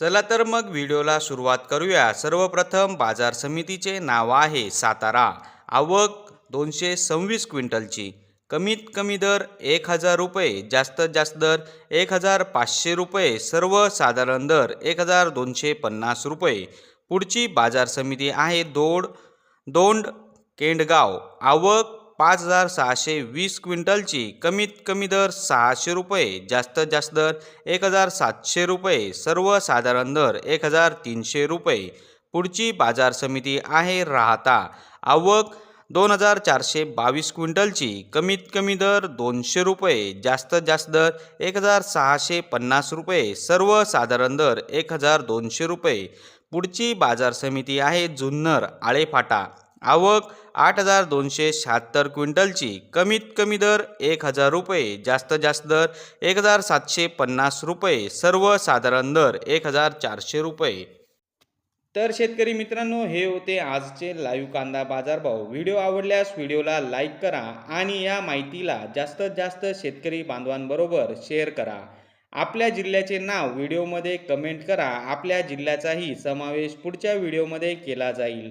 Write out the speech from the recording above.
चला तर मग व्हिडिओला सुरुवात करूया. सर्वप्रथम बाजार समितीचे नाव आहे सातारा. आवक दोनशे सव्वीस क्विंटलची. कमीत कमी दर एक हजार रुपये जास्तीत जास्त दर एक हजार पाचशे रुपये सर्वसाधारण दर एक हजार दोनशे पन्नास रुपये. पुढची बाजार समिती आहे दोड दोंड केंडगाव. आवक पाच हजार सहाशे वीस क्विंटलची कमीत कमी दर सहाशे रुपये जास्तीत जास्त दर एक हजार सातशे रुपये सर्वसाधारण दर एक हजार तीनशे रुपये. पुढची बाजार समिती आहे राहता आवक दोन हजार चारशे बावीस क्विंटलची कमीत कमी दर दोनशे रुपये जास्तीत जास्त दर एक हजार सहाशे पन्नास रुपये सर्वसाधारण दर एक हजार दोनशे रुपये. पुढची बाजार समिती आहे जुन्नर आळेफाटा. आवक आठ हजार दोनशे शहात्तर क्विंटलची. कमीत कमी दर एक हजार रुपये जास्तीत जास्त दर एक हजार सातशे पन्नास रुपये सर्वसाधारण दर एक हजार चारशे रुपये. तर शेतकरी मित्रांनो हे होते आजचे लाईव्ह कांदा बाजारभाव. व्हिडिओ आवडल्यास व्हिडिओला लाईक करा आणि या माहितीला जास्तीत जास्त शेतकरी बांधवांबरोबर शेअर करा. आपल्या जिल्ह्याचे नाव व्हिडिओमध्ये कमेंट करा. आपल्या जिल्ह्याचाही समावेश पुढच्या व्हिडिओमध्ये केला जाईल.